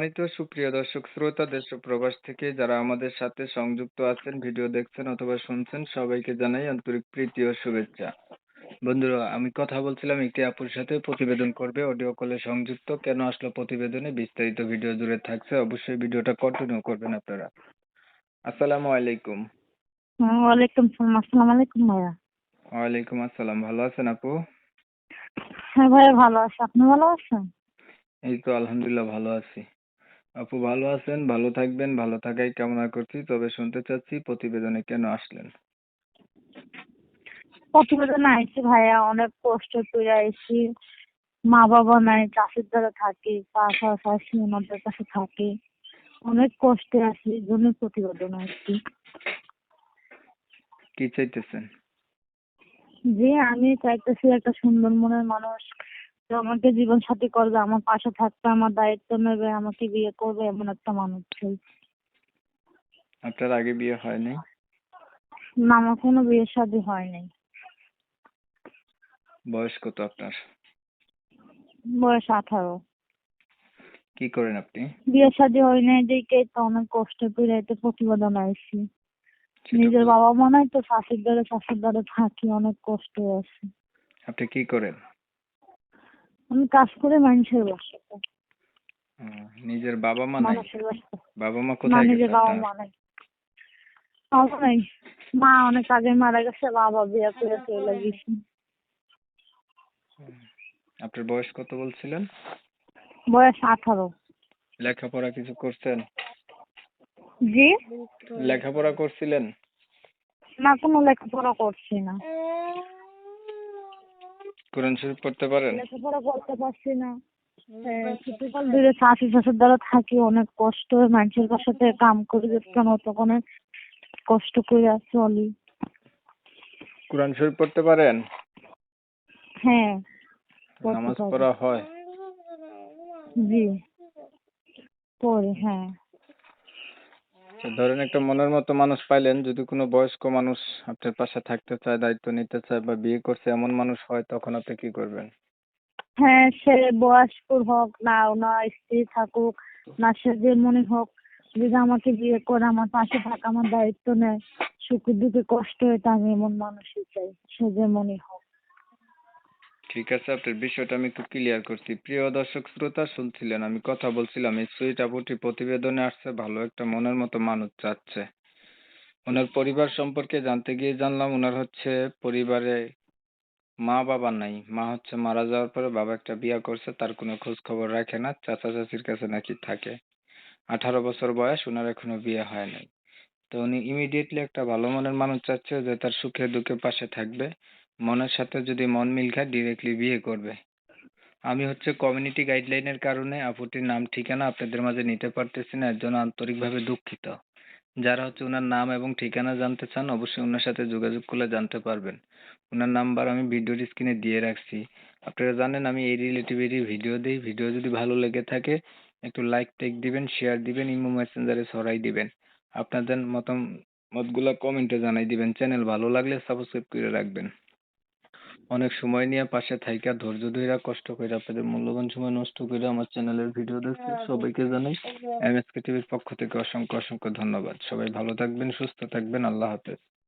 এই তো সুপ্রিয় দর্শক শ্রোতা দেশ ও প্রবাস থেকে যারা আমাদের সাথে সংযুক্ত আছেন ভিডিও দেখছেন অথবা শুনছেন সবাইকে জানাই আন্তরিক প্রীতি ও শুভেচ্ছা। বন্ধুরা আমি কথা বলছিলাম একটি আপুর সাথে প্রতিবেদন করবে অডিও কলে সংযুক্ত। কেন আসলো প্রতিবেদনে? বিস্তারিত ভিডিও জুড়ে থাকছে অবশ্যই ভিডিওটা কন্টিনিউ করবেন আপনারা। আসসালামু আলাইকুম। ওয়ালাইকুম সালাম। আসসালামু আলাইকুম ভাইয়া। ওয়ালাইকুম আসসালাম। ভালো আছেন আপু? হ্যাঁ ভাইয়া ভালো আছি। আপনি ভালো আছেন? এই তো আলহামদুলিল্লাহ ভালো আছি। আপু ভালো আছেন? ভালো থাকবেন ভালো থাকাই কামনা করছি। তবে শুনতে চাচ্ছি প্রতিবেদনে কেন আসলেন? প্রতিবেদন আইছি ভাইয়া অনেক কষ্ট করে আইছি। মা বাবা নাই চাষের দ্বারা থাকি চাষা চাষি ওনাদের কাছে থাকি। অনেক কষ্টে আছি এই জন্য প্রতিবেদন আইছি। কি চাইতেছেন? যে আমি চাইতেছি একটা সুন্দর মনের মানুষ। যে আমাকে জীবন সাথী করবে আমার পাশে থাকবে আমার দায়িত্ব নেবে আমাকে বিয়ে করবে এমন একটা মানুষ চাই আপনার আগে বিয়ে হয়নি? না আমার কোনো বিয়ে শাদী হয় নাই বয়স কত আপনার? বয়স আঠারো। কি করেন আপনি? বিয়ে শাদী হয় নাই দেখে তো অনেক কষ্ট করে এতে প্রতিবেদন সেটা নিজের বাবা মা নাই তো শাশুর দ্বারা শাশুর দ্বারা থাকি অনেক কষ্ট আছে। আপনি কি করেন? আমি কাজ করে মানুষের বাসাতে নিজের বাবা মা নাই? বাবা মা কোথায় নিজের বাবা মা নাই। বাবা নাই। মা অনেক আগে মারা গেছে বাবা বিয়ে করে চলে গেছে। আপনার বয়স কত বলছিলেন? বয়স আঠারো। লেখাপড়া কিছু করছেন? জি? লেখাপড়া করছিলেন? না কোনো লেখাপড়া করছি না। কোরআন শরীফ পড়তে পারেন? লেখাপড়া করতে পারছি না। ছোটকাল ধরে শাশি শাশুর দ্বারা থাকি অনেক কষ্ট হয়। মানুষের বাসাতে কাম করে যেতাম তখন কষ্ট করে চলি কোরআন শরীফ পড়তে পারেন? হ্যাঁ নামাজ পড়া হয়। জি পড়ি হ্যাঁ। ধরেন একটা মনের মতো মানুষ পাইলেন, যদি কোনো বয়স্ক মানুষ আপনার পাশে থাকতে চায়, দায়িত্ব নিতে চায় বা বিয়ে করছে, এমন মানুষ হয়, তখন আপনি কি করবেন? হ্যাঁ সে বয়স্ক হোক না ওনার স্ত্রী থাকুক, না সে যে মনে হোক, যদি আমাকে বিয়ে করে, আমার পাশে থাকা, আমার দায়িত্ব নেয়, সুখে দুঃখে কষ্ট হয়, তা আমি এমন মানুষই চাই, সে যে মনে হোক। ঠিক আছে আপনার বিষয়টা আমি একটু ক্লিয়ার করছি। প্রিয় দর্শক, শ্রোতা শুনছিলেন, আমি কথা বলছিলাম, এই সুইট আপুটি প্রতিবেদনে আসছে, ভালো একটা মনের মতো মানুষ চাচ্ছে ওনার পরিবার সম্পর্কে জানতে গিয়ে জানলাম, ওনার হচ্ছে পরিবারে মা বাবা নাই। মা হচ্ছে মারা যাওয়ার পরে বাবা একটা বিয়া করছে, তার কোনো খোঁজ খবর রাখে না, চাচা চাচির কাছে নাকি থাকে। আঠারো বছর বয়স, ওনার এখনও বিয়ে হয় নাই। তো উনি ইমিডিয়েটলি একটা ভালো মনের মানুষ চাচ্ছে যে তার সুখে দুঃখে পাশে থাকবে। মনের সাথে যদি মন মিল খায় ডিরেক্টলি বিয়ে করবে। আমি হচ্ছে কমিউনিটি গাইডলাইনের কারণে আপুটির নাম ঠিকানা আপনাদের মাঝে নিতে পারতেছি না এর জন্য আন্তরিকভাবে দুঃখিত। যারা হচ্ছে ওনার নাম এবং ঠিকানা জানতে চান, অবশ্যই ওনার সাথে যোগাযোগ করলে জানতে পারবেন। ওনার নাম্বার আমি ভিডিওর স্ক্রিনে দিয়ে রাখছি। আপনারা জানেন, আমি এই রিলেটিভেরই ভিডিও দিই। ভিডিও যদি ভালো লেগে থাকে, একটু লাইক টেক দিবেন শেয়ার দিবেন, ইমো মেসেঞ্জারে ছড়াই দিবেন। আপনাদের মতামতগুলো কমেন্টে জানাই দিবেন। চ্যানেল ভালো লাগলে সাবস্ক্রাইব করে রাখবেন। অনেক সময় নিয়ে পাশে থাইকা ধৈর্য ধইরা কষ্ট কইরা আপনাদের মূল্যবান সময় নষ্ট করে আমার চ্যানেলের ভিডিও দেখছে সবাইকে জানাই এমএসকে টিভির পক্ষ থেকে অসংখ্য অসংখ্য ধন্যবাদ। সবাই ভালো থাকবেন সুস্থ থাকবেন আল্লাহ হাফেজ।